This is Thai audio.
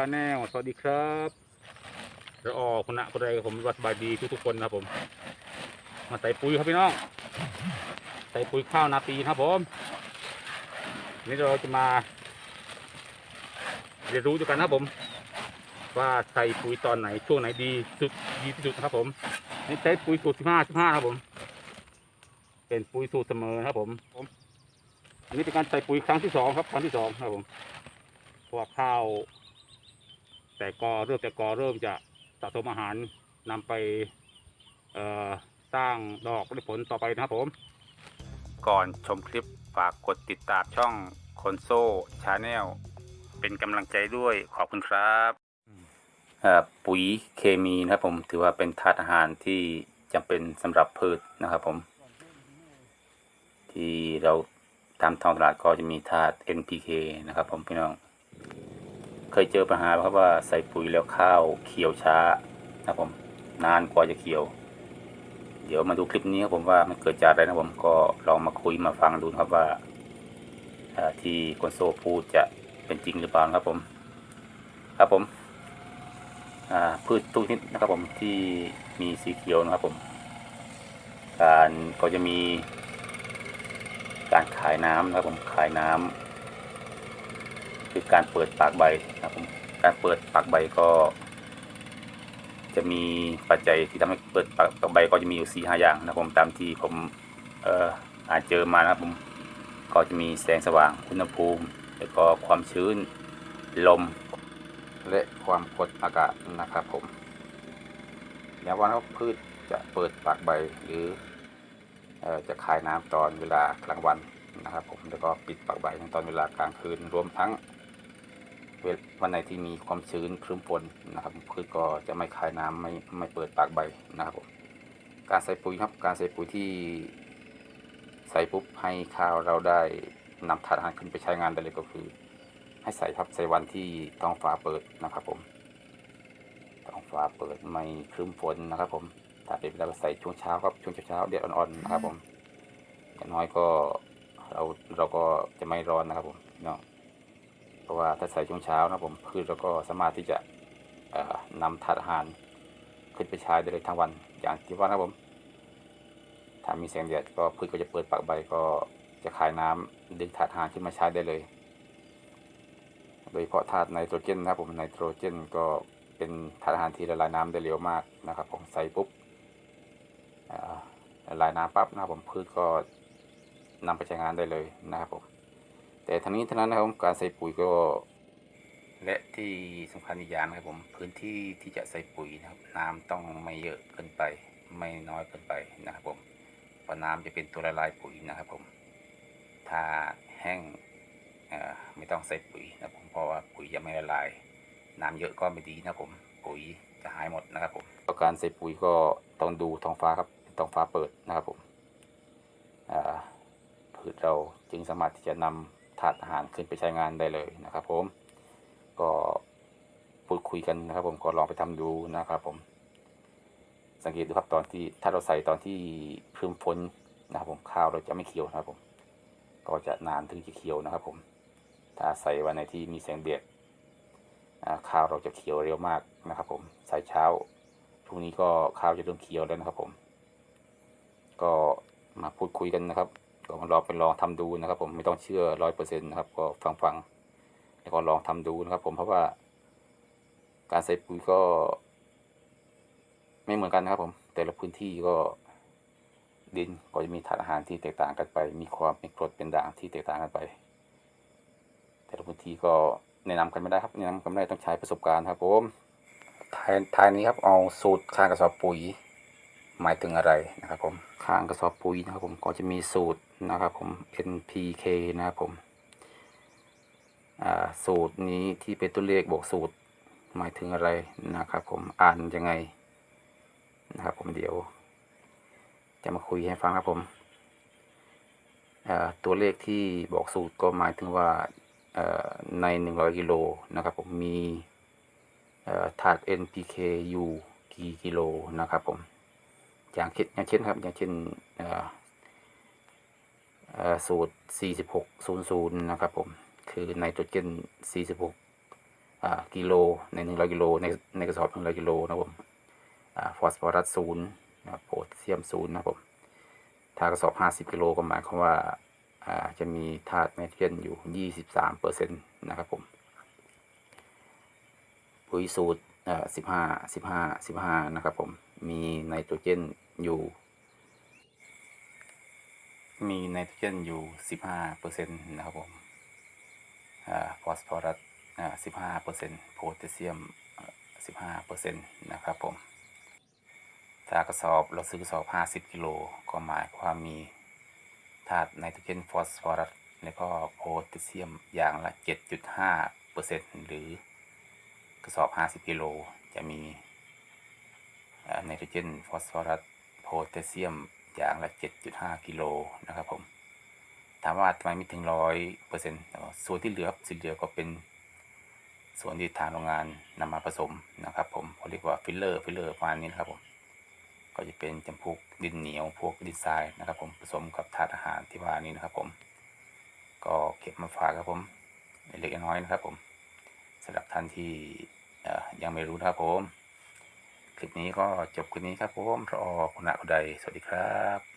าแนลสวัสดีครับเราออกคุณะคนใดผมวัดบายดีทุกทุกๆคนนะครับผม มาใส่ปุ๋ยครับพี่น้อง ใส่ปุ๋ยข้าวนาปีนะครับผมวันนี่เราจะมาเรียนรู้ด้วยกันนะครับผม ว่าใส่ปุ๋ยตอนไหนช่วงไหนดีสุดดีที่สุดนะครับผมนี่ใช้ปุ๋ยสูตรสิบห้าสิบห้าครับผม เป็นปุ๋ยสูตรเสมอนะครับผมผมอันนี้เป็นการใส่ปุ๋ยครั้งที่สองครับครั้งที่สองครับผมเพราะว่าข้าว แต่กอเริ่มแต่กอเริ่มจะสะสมอาหารนำไปเอ่อสร้างดอกและผลต่อไปนะครับผม ก่อนชมคลิปฝากกดติดตามช่องคอนโซชาแนลเป็นกำลังใจด้วยขอบคุณครับปุ๋ยเคมีนะครับผมถือว่าเป็นธาตุอาหารที่จำเป็นสำหรับพืชนะครับผม ที่เราตามท้องตลาดก็จะมีธาตุ NPK นะครับผมพี่น้อง เคยเจอปัญหาครับว่าใส่ปุ๋ยแล้วข้าวเขียวช้านะครับผมนานกว่าจะเขียว เดี๋ยวมาดูคลิปนี้ครับผมว่ามันเกิดจากอะไรนะครับผมก็ลองมาคุยมาฟังดูครับว่าที่คนโซพูดจะเป็นจริงหรือเปล่านะครับผม ครับผมพืชทุกชนิดนะครับผมที่มีสีเขียวนะครับผม การก็จะมีการขายน้ำนะครับผมขายน้ำ คือการเปิดปากใบนะครับผมการเปิดปากใบก็ จะมีปัจจัยที่ทำให้เปิดปากใบก็จะมีอยู่สี่ห้าอย่างนะครับผมตามที่ผมเอ่ออานเจอมานะครับผมก็จะมีแสงสว่างอุณหภูมิ แล้วก็ความชื้นลม และความกดอากาศนะครับผมอย่าว่าพืชจะเปิดปากใบหรืออจะคายน้ำตอนเวลากลางวันนะครับผมแล้วก็ปิดปากใบในตอนเวลากลางคืนรวมทั้ง วลวันไหนที่มีความชื้นครึ้มฝนนะครับพืชก็จะไม่คายน้ำไม่ไม่เปิดปากใบนะครับผมการใส่ปุ๋ยครับการใส่ปุ๋ยที่ใส่ปุ๊บให้ข้าวเราได้นำถาดอาหารขึ้นไปใช้งานได้เลยก็คือ ให้ใส่ครับใส่วันที่ท้องฟ้าเปิดนะครับผมท้องฟ้าเปิดไม่ครึ้มฝนนะครับ ผมถ้าเป็นเวลาใส่ช่วงเช้าครับช่วงเช้าๆแดดอ่อนๆนะครับผมอย่างน้อยก็เราเราก็จะไม่ร้อนนะครับผมเนาะ เพราะว่าถ้าใส่ช่วงเช้านะผมพืชเราก็สามารถที่จะนำถาดอาหารขึ้นไปใช้ได้เลยทั้งวันอย่างที่ว่านะผมถ้ามีแสงแดดก็พืชก็จะเปิดปากใบก็จะคายน้ำดึงถาดอาหารขึ้นมาใช้ได้เลย โดยเฉพาะธาตุไนโตรเจนนะครับผมไนโตรเจนก็เป็นธาตุอาหารที่ละลายน้ำได้เร็วมากนะครับผมใส่ปุ๊บละลายน้ำปั๊บนะครับผมพืชก็นำไปใช้งานได้เลยนะครับผม แต่ทั้งนี้ทั้งนั้นนะครับการใส่ปุ๋ยก็ และที่สำคัญอีกอย่างนะครับผมพื้นที่ที่จะใส่ปุ๋ยนะครับ น้ำต้องไม่เยอะเกินไป ไม่น้อยเกินไปนะครับผมเพราะน้ำจะเป็นตัวละลายปุ๋ยนะครับผมถ้าแห้งไม่ต้องใส่ปุ๋ยนะครับผมเพราะว่าปุ๋ยจะไม่ละลาย น้ำเยอะก็ไม่ดีนะครับผม ปุ๋ยจะหายหมดนะครับผมการใส่ปุ๋ยก็ต้องดูท้องฟ้าครับท้องฟ้าเปิดนะครับผมพืชเราจึงสามารถที่จะนำ ถาดอาหารขึ้นไปใช้งานได้เลยนะครับ ผม ก็พูดคุยกันนะครับ ผมก็ลองไปทำดูนะครับ ผม สังเกตดูครับตอนที่ถ้าเราใส่ตอนที่ครึ้มฝนนะครับ ผมข้าวเราจะไม่เขียวนะครับ ผม ก็จะนานถึงจะเขียวนะครับ ผม ถ้าใส่วันในที่มีแสงแดดข้าวเราจะเขียวเร็วมากนะครับ ผมใส่เช้าพรุ่งนี้ก็ข้าวจะเริ่มเขียวแล้วนะครับ ผม ก็มาพูดคุยกันนะครับ ก็มาลองไปลองทำดูนะครับ ผมไม่ต้องเชื่อร้อยเปอร์เซ็นต์นะครับ ก็ฟังฟังๆแล้วก็ลองทำดูนะครับ ผมเพราะว่า การใส่ปุ๋ยก็ ไม่เหมือนกันนะครับ ผม แต่ละพื้นที่ก็ดินก็จะมีธาตุอาหารที่แตกต่างกันไป มีความเป็นกรดเป็นด่างที่แตกต่างกันไป แต่ละพื้นที่ก็แนะนำกันไม่ได้ครับแนะนำกันไม่ได้ต้องใช้ประสบการณ์ครับผมท้ายท้ายนี้ครับเอาสูตรข้างกระสอบปุ๋ย หมายถึงอะไรนะครับผมข้างกระสอบปุ๋ยนะครับผมก็จะมีสูตรนะครับผม NPK นะครับผมสูตรนี้ที่เป็นตัวเลขบวกสูตรหมายถึงอะไรนะครับผมอ่านยังไงนะครับผมเดี๋ยว จะมาคุยให้ฟังครับผมตัวเลขที่บอกสูตรก็หมายถึงว่าในหนึ่งร้อยกิโลนะครับผมมีถาด NPK อยู่กี่กิโลนะครับผม อย่างเช่นอย่างเช่นครับอย่างเช่นอ่อเอ่อสูตร 4600 นะครับผม คือไนโตรเจน 46กิโลในหนึ่งร้อยกิโลในในกระสอบหนึ่งร้อยกิโลนะครับผมฟอสฟอรัสศูนย์นะโพแทสเซียมศูนย์นะครับผม ถ้ากระสอบห้าสิบกิโลก็หมายความว่าอ่าจะมีธาตุไนโตรเจนอยู่ยี่สิบสามเปอร์เซ็นต์นะครับผม ปุ๋ยสูตรเอ่อสิบห้าสิบห้าสิบห้านะครับผม มีไนโตรเจน อยู่ มีไนโตรเจนอยู่สิบห้าเปอร์เซ็นต์นะครับผมฟอสฟอรัสอ่าสิบห้าเปอร์เซ็นต์โพแทสเซียมสิบห้าเปอร์เซ็นต์นะครับผม ถ้ากระสอบเราซื้อกระสอบห้าสิบกิโล ก็หมายความมีธาตุไนโตรเจนฟอสฟอรัสแล้วก็โพแทสเซียมอย่างละเจ็ดจุดห้าเปอร์เซ็นต์หรือกระสอบห้าสิบกิโล จะมีไนโตรเจนฟอสฟอรัส โพแทสเซียมอย่างละเจ็ดจุดห้ากิโลนะครับผมถามว่าทำไมไม่ถึงร้อยเปอร์เซ็นต์ส่วนที่เหลือส่วนเหลือก็เป็นส่วนที่ทางโรงงานนำมาผสมนะครับผมเขาเรียกว่าฟิลเลอร์ฟิลเลอร์ประมาณนี้นะครับผมก็จะเป็นจำพวกดินเหนียวพวกดินทรายนะครับผมผสมกับธาตุอาหารที่ว่านี้นะครับผม ก็เก็บมาฝากครับผมเล็กน้อยนะครับผมสำหรับท่านที่ยังไม่รู้นะครับผม คลิปนี้ก็จบคลิปนี้ครับผมรอคุณะคุณใดสวัสดีครับ